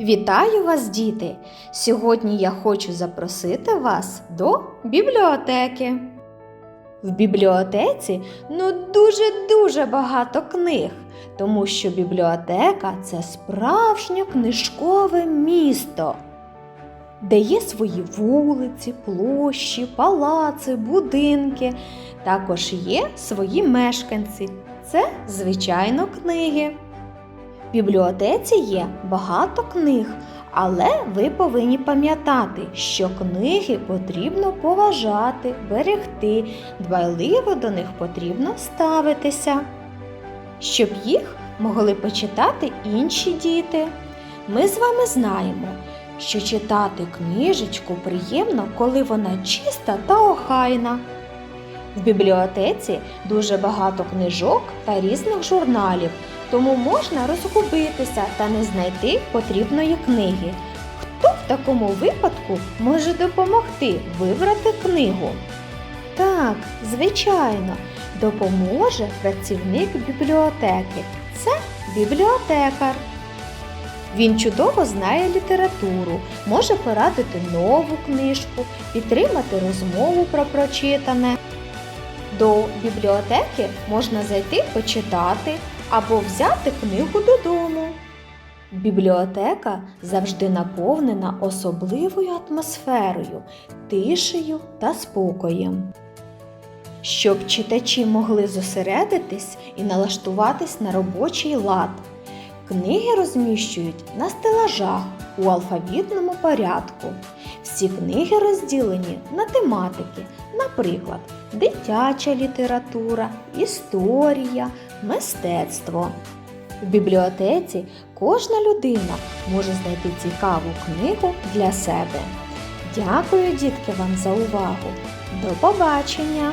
Вітаю вас, діти! Сьогодні я хочу запросити вас до бібліотеки. В бібліотеці ну дуже-дуже багато книг, тому що бібліотека це справжнє книжкове місто, де є свої вулиці, площі, палаци, будинки. Також є свої мешканці. Це, звичайно, книги. В бібліотеці є багато книг, але ви повинні пам'ятати, що книги потрібно поважати, берегти, дбайливо до них потрібно ставитися, щоб їх могли почитати інші діти. Ми з вами знаємо, що читати книжечку приємно, коли вона чиста та охайна. В бібліотеці дуже багато книжок та різних журналів, тому можна розгубитися та не знайти потрібної книги. Хто в такому випадку може допомогти вибрати книгу? Так, звичайно, допоможе працівник бібліотеки. Це бібліотекар. Він чудово знає літературу, може порадити нову книжку, підтримати розмову про прочитане. До бібліотеки можна зайти почитати або взяти книгу додому. Бібліотека завжди наповнена особливою атмосферою, тишею та спокоєм. Щоб читачі могли зосередитись і налаштуватись на робочий лад, книги розміщують на стелажах у алфавітному порядку. Всі книги розділені на тематики, наприклад, дитяча література, історія, мистецтво. В бібліотеці кожна людина може знайти цікаву книгу для себе. Дякую, дітки, вам за увагу. До побачення!